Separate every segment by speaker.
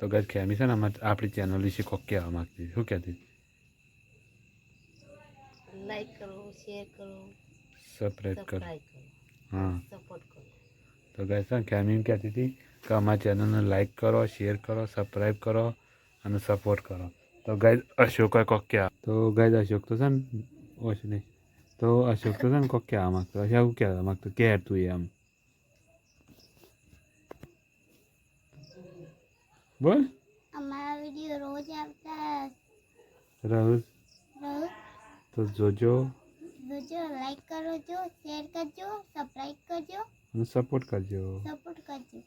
Speaker 1: તો ગાઈસ ખેમી છે ને અમારે આપણી ચેનલ વિશે કોક કહેવા માંગતી. શું કહેતી
Speaker 2: લાઈક કરો શેર કરો.
Speaker 1: સબસ્ક્રાઇબ કર. હા.
Speaker 2: સપોર્ટ કરો.
Speaker 1: તો ગાઈસ છે ખેમી કહેતી હતી કે અમારા ચેનલને લાઈક કરો શેર કરો સબસ્ક્રાઇબ કરો અને સપોર્ટ કરો. તો ગાઈસ અશોકે કોક કહેવા. તો ગાઈસ અશોક તો છે ને ઓછ નહીં. તો અશોક તો છે ને કોક કહેવા માંગતો. અશોક કહેવા માંગતો? કે તું એમ. બોલ.
Speaker 3: અમારા વીડિયો રોજ આવતા
Speaker 1: રહું
Speaker 3: રહો
Speaker 1: તો જોજો.
Speaker 3: જોજો લાઈક કરો જો શેર કરજો સબસ્ક્રાઇબ કરજો.
Speaker 1: અને સપોર્ટ કરજો.
Speaker 3: સપોર્ટ કરજો.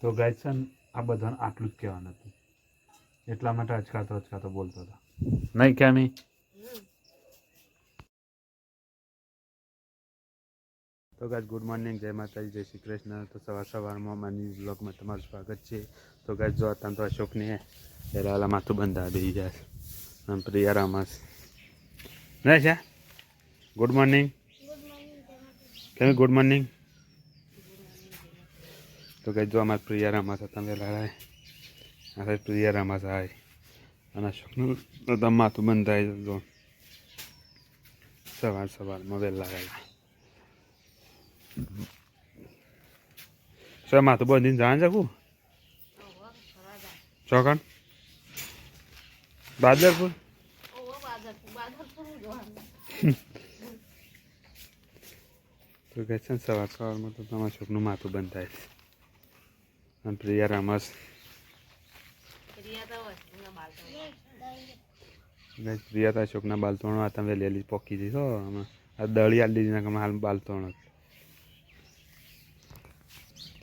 Speaker 1: તો ગાય આ બધાને આટલું જ કહેવાનું હતું. એટલા માટે અચકાતો અચકાતો બોલતો હતો. નહીં કેમી તો ગાય ગુડ મોર્નિંગ જય માતાજી જય શ્રી કૃષ્ણ. તો સવાર સવારમાં મારી બ્લોગમાં તમારું સ્વાગત છે. તો ગાય જો, અત્યારે તો અશોકને પહેલાં માથું બંધા દઈ જાય અને પ્રિયા રામસ. નહીં છે ગુડ મોર્નિંગ કેમ ગુડ મોર્નિંગ તો કઈ જો, અમારે પ્રિયા રામસ હતા રાય આ પ્રિયા રામસ આય અને અશોકનું તો માથું બંધાય જો. સવાર સવારમાં વહેલા વહેલા. માથું બંધીને જાણ શકું ચોકણ? બાદરપુર? તો કહે છે ને સવાર સવારમાં તો તમારા છોકનું માથું બંધ થાય છે. અને પ્રિયા રામસ.
Speaker 2: પ્રિયા તો છોકના બાલ
Speaker 1: આ તમે બાલતોણ વેલેલી પોકી તો આમાં આ દળી આલી દીધી હાલ બાલતોણ.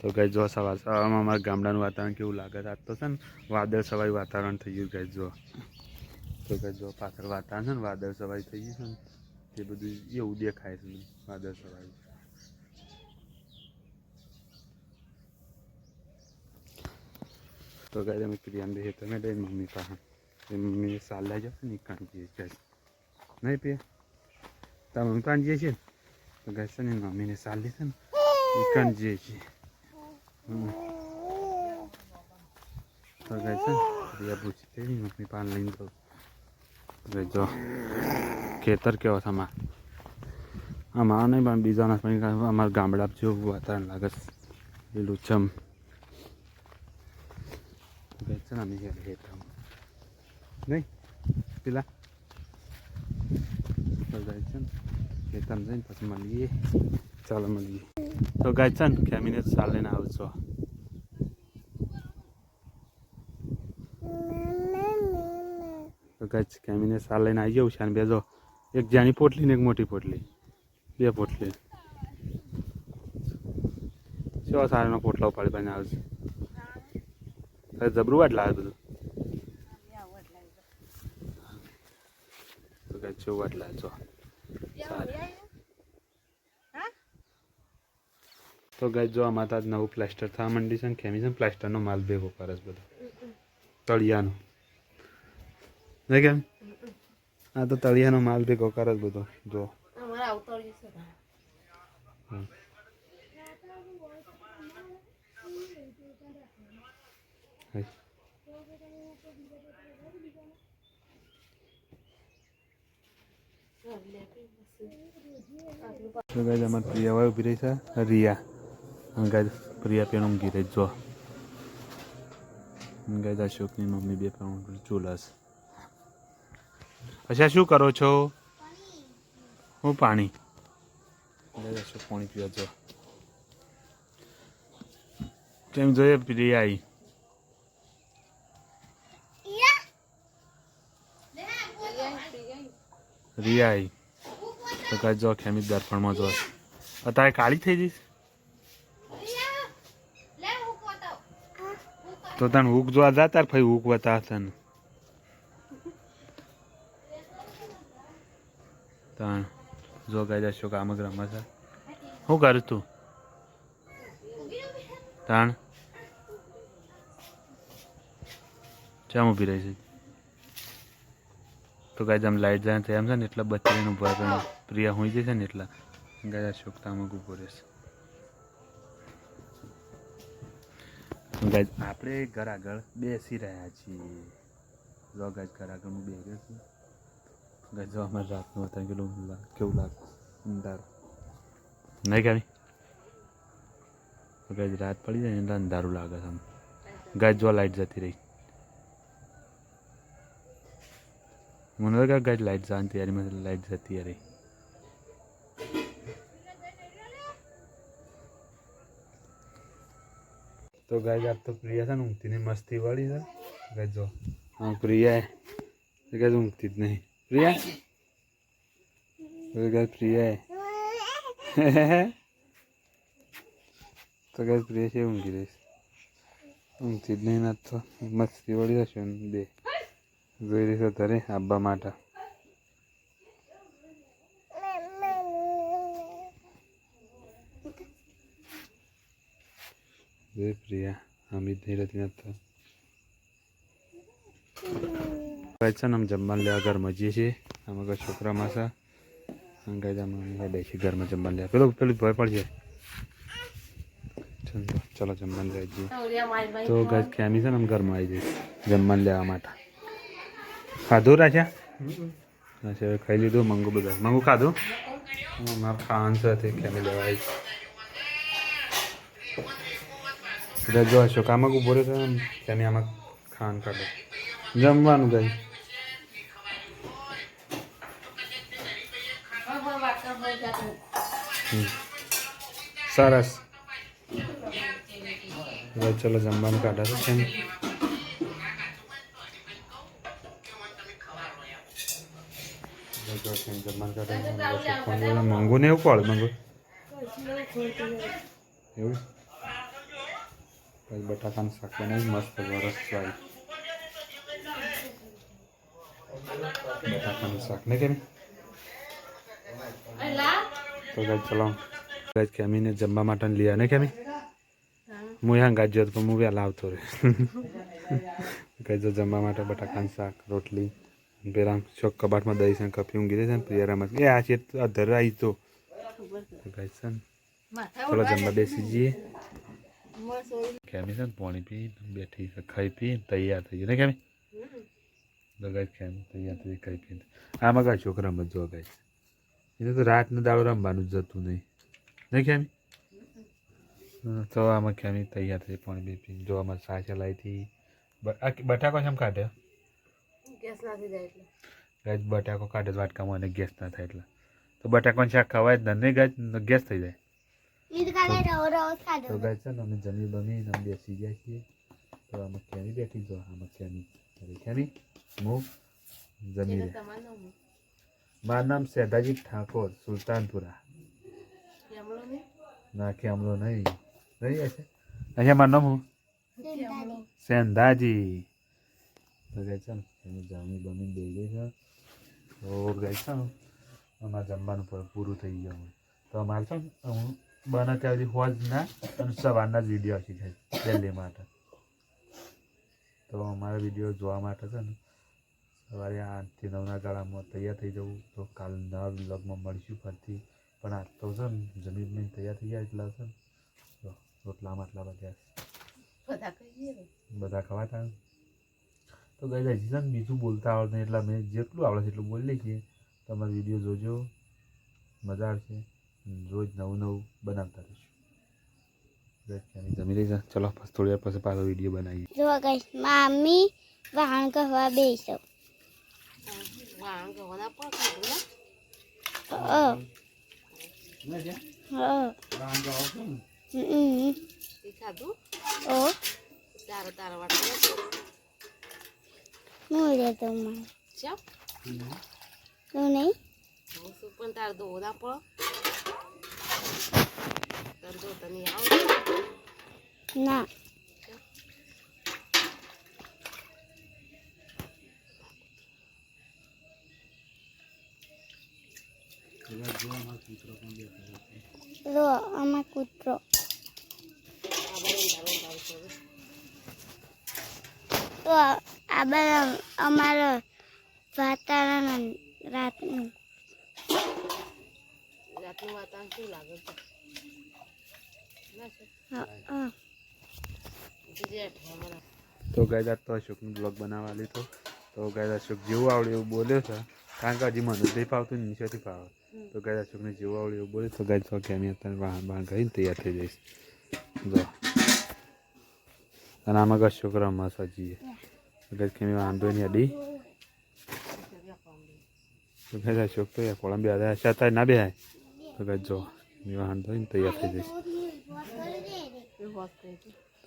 Speaker 1: તો ગઈ જો સવાર સવારમાં અમારા ગામડાનું વાતાવરણ કેવું લાગે આજ તો છે ને વાદળ સવાય વાતાવરણ થઈ ગયું ગઈ જો. તો ગઈ જો પાછળ વાતાવરણ છે ને, વાદળ સવાય થઈ ગયું છે ને, તે બધું એવું દેખાય છે વાદળ સવાય તો ગઈ અમે પ્રિયાને બે તમે લઈ મમ્મી પાસે. એ મમ્મીને સાલ લઈ જાઓ ને કાન જઈએ છે નહીં પે તાર મમ્મી કાન જઈએ છીએ. તો કહે છે ને, મમ્મીને સાલ લીધે ને કાન જઈએ છીએ. તો કહે છે ને પ્રિયા પૂછી તે મમ્મી પાન લઈને તો હવે જો, ખેતર કેવો છે આમાં? આમાં નહીં, પણ બીજાના પણ અમારા ગામડા જેવું વાતાવરણ લાગે છે. લીલું છમ છે ને અમે ખેતરમાં. નહીં, પેલા. જાય છે ને ખેતરમાં જઈને પછી મળીએ. ચાલો મળીએ. તો ગાય છે ને સાલ લઈને આવશો તો ગાય છે ખેમીને સાલ લઈને આવી જવું છે અને બે જો, એક જાની પોટલી ને એક મોટી પોટલી. બે પોટલી. કેવા સારાનો પોટલા ઉપાડી પાડીને આવશે તારે જબરું વાટ લાવે બધું? તો કઈ છું વાટ લાવે છો તો ગાય જો આમાં તો આજ નવું પ્લાસ્ટર થવા માંડી છે ને ખેમી છે ને પ્લાસ્ટરનો માલ ભેગો કરે છે બધો. તળિયાનો. કેમ? આ તો તળિયાનો માલ ભેગો કરે છે બધો. જો. તો ગાય અમારે પ્રિયા ભાઈ ઊભી રહી છે. રિયા. પ્રિયા પેણ ઊંઘી રહી જો અને ગાય અશોકની મમ્મી બે પણ ચૂલાસ અચ્છા શું કરો છો હું પાણી ગાય અશોક પાણી પીવા જો કેમ જોઈએ પ્રિયા રિયાઈ તો કાંઈ જો ખેમી દર્પણમાં જો અત્યારે કાળી થઈ જઈશ તો તને હુક જોવા જા તાર ભાઈ હુક બતા ને? તણ જો ગાય જશો કામ જ રમે છે. શું કરું તું? તાણ ચમ ઊભી રહી છે? તો ગાય આમ લાઈટ જાય એમ છે ને એટલે બચ્ચાને ઊભા પ્રિયા હોઈ જશે ને એટલા. ગાય અશોક તામક ઊભો રહેશે. ગાઈઝ આપણે ઘર આગળ બેસી રહ્યા છીએ. જો ગાજ ઘર આગળ હું બેસી છું. ગજવા જો અમારે રાતનું હતા કેટલું કેવું લાગે અંધારું. નહીં ગાડી. ગાઈઝ રાત પડી જાય એટલે અંધારું લાગે છે આમ. ગાજ જો લાઈટ જતી રહી. મને લાગે ગાઈઝ લાઈટ જવાની તૈયારીમાં લાઈટ જતી રહી. તો ગાય આજ તો પ્રિયા છે ને ઊંઘતીની મસ્તી વાળી છે. ગાય જો. હા, પ્રિયા ગાય ઊંઘતી જ નહીં. પ્રિયા? ગાય પ્રિયા તો ગાય પ્રિયા છે, ઊંઘી રહીશ. ઊંઘતી જ નહીં ના તો. મસ્તી વાળી હશે બે. જોઈ રહીશ તારે આબા માટે. જોઈ પ્રિયા અમિત નહીં રહેતી નથી ગાય છે ને આમ જમવાનું લેવા ઘરમાં જઈએ છીએ આમાં કોઈ છોકરામાં છે આમ ગાય આમાં હેડે છીએ ઘરમાં જમવા લેવા પેલું પેલું ભય પડશે ચલો જમવાનું લેવા જઈએ તો ગાય કેમી છે ને આમ ઘરમાં આવી જઈશ જમવાનું લેવા માટે ખાધું રાખ્યા અચ્છા ખાઈ લીધું મંગુ બધા મંગુ ખાધું મારા ખાવાનું તે કેમી લેવા આવી જો અશોક આમાં ઊભો રહ્યો છે ને કેમી આમાં ખાવાનું કાઢો. જમવાનું ગઈ સરસ. ચલો જમવાનું કાઢા છે કેમ જમવાનું કાઢા મંગુ ને એવું કોળ મંગુ. એવું? પછી બટાકાનું શાક બનાવી મસ્ત વરસ વાળી બટાકાનું શાક ને કેમ? તો ગાય ચલો. ગાય કેમીને જમવા માટે લઈ ને કેમી? હું यहाँ ગાજ્યો હતો પણ હું વહેલા આવતો રહે જો જમવા માટે બટાકાનું શાક રોટલી પેલા ચોક કબાટમાં દહીં છે કપી ઊંઘી રહી છે ને પ્રિયારામાં એ આ છે અધર આવી તો. ગાય છે. ને ચલો જમવા બેસી જઈએ. કેમી છે ને પાણી પી બેઠી છે ખાઈ પી તૈયાર થઈ ગઈ. ને ખેમી લગાઈ કેમી? તૈયાર થઈ ખાઈ પી. આમાં કાંઈ છોકરા મત જોવા ગાય એને તો રાતનો દાડો રમવાનું જતું નહીં. નહીં ખેમી તો આમાં ખેમી તૈયાર થઈ પાણી બી પી. જો આમાં સા ચલાવી હતી બટાકો કેમ કાઢે?
Speaker 2: ગેસ જાય એટલે.
Speaker 1: બટાકો કાઢે વાટકામાં અને ગેસ ના થાય એટલે. તો બટાકાનું શાક ખવાય જ ના નહીં ગાય ગેસ થઈ જાય. તો ગાય છે ને અમે જમી બમી અમે બેસી ગયા છીએ. તો આમાં ક્યાંની બેઠી જો આમાં ક્યાંની અરે ક્યાંની હું જમી મારું નામ સેદાજી ઠાકોર સુલતાનપુરા.
Speaker 2: ના?
Speaker 1: કે અમલો નહીં. નહીં છે? અહીંયા મારું નામ હું? સેંધાજી તો ગાય છે ને એની જમી બમી દઈ ગઈ છે તો ગાય છે ને અમારે જમવાનું પૂરું પૂરું થઈ ગયું તો અમારે છે ને હું બને ત્યાં સુધી હોજ ના અને સવારના જ વીડિયો હશે છે દિલ્હી માટે. તો અમારા વીડિયો જોવા માટે છે ને સવારે આઠથી નવના ગાળામાં તૈયાર થઈ જવું તો કાલ નવા વ્લોગમાં મળીશું ફરતી પણ આજ તો છે ને જમીન તૈયાર થઈ ગયા એટલા છે ને. જો રોટલા માટલા બધા
Speaker 2: બધા
Speaker 1: બધા ખવાતા તો ગઈ જાય છે ને બીજું બોલતા આવડે નહીં એટલે મેં જેટલું આવડે છે એટલું બોલી લઈએ. તમારો વીડિયો જોજો. મજા આવશે. રોજ નવું નવું બનાવતા રહીશું. જમી લઈ ચલો પછી થોડી વાર પછી પાછો વીડિયો બનાવીએ.
Speaker 3: જો ગાઈસ મામી વાહન કહવા બેસો.
Speaker 2: વાણ ગવાના પણ ખાધું
Speaker 3: ઓ.
Speaker 2: તારો તારો વાટકો
Speaker 3: મોરે તો માં
Speaker 2: ચપ
Speaker 3: તું નહીં?
Speaker 2: શું પણ તાર દો આવડે
Speaker 3: ના. જો આમાં કૂતરો. તો આ બધા અમારા વાતાવરણ રાતનું.
Speaker 2: રાતનું વાતાવરણ શું લાગે છે ના છે
Speaker 3: હ હ
Speaker 2: જેઠ હમણાં
Speaker 1: તો ગાય તો અશોકનું બ્લોગ બનાવવા લીધો. તો ગાય અશોક જેવું આવડે એવું બોલ્યો છે. કારણ કે હજી મને નહીં ફાવતું નીચેથી ફાવે. તો ગાય અશોકને જેવું આવડે એવું બોલ્યો તો ગાય તો કે અત્યારે વાહન વાહન કરીને તૈયાર થઈ જઈશ. જો. અને આમાં અશોક રમસ હજી. ગાય કે મેં વાંધો નહીં અડી તો ગાય અશોક તો કોળંબી આવે અશા થાય ના બે તો ગાય જો મેં વાંધો તૈયાર થઈ જઈશ.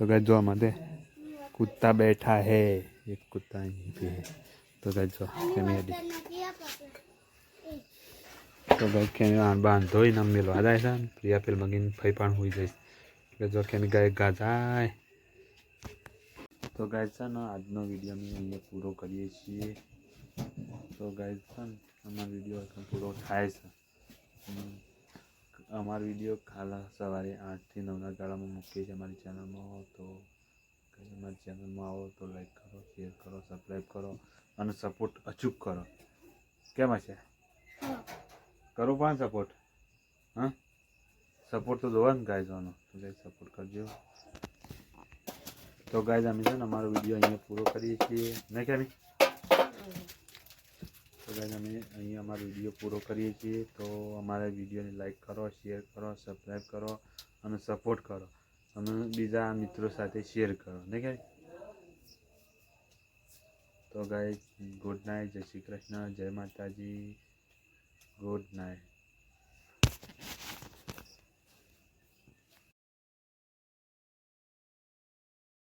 Speaker 1: तो गैस जो हमारे कुत्ता बैठा है एक कुत्ता यहीं पे है तो गैस जो કેમી હડી તો ગઈ કેમી આન બાન ધોઈને આમ મેલવા જાય છે ને પ્રિયા પેલ મગીને ફઈ પણ હોઈ જઈશ એટલે જો કેમી ગાય ગા જાય તો ગાય છે ને આજનો વિડીયો અમે અહીંયા પૂરો કરીએ છીએ તો ગાય છે ને અમારો વિડીયો પૂરો થાય છે હમ. અમારો વીડિયો ખાલા સવારે આઠથી નવના ગાળામાં મૂકીએ છીએ અમારી ચેનલમાં તો અમારી ચેનલમાં આવો તો લાઈક કરો શેર કરો સબસ્ક્રાઈબ કરો અને સપોર્ટ અચૂક કરો. કેમ હશે? કરો પણ સપોર્ટ હા? સપોર્ટ તો જોવા ને ગાયઝોનો તો ગાય સપોર્ટ કરજો. તો ગાય અમે છે ને અમારો વીડિયો અહીંયા પૂરો કરીએ છીએ. નહીં કેમી તો ગાઈઝ અમે અહીં અમારો વીડિયો પૂરો કરીએ છીએ. તો અમારા વિડીયોને લાઇક કરો શેર કરો સબસ્ક્રાઈબ કરો અને સપોર્ટ કરો. અને બીજા મિત્રો સાથે શેર કરો. ને કે તો ગાય ગુડ નાઇટ જય શ્રી કૃષ્ણ. જય માતાજી. Good night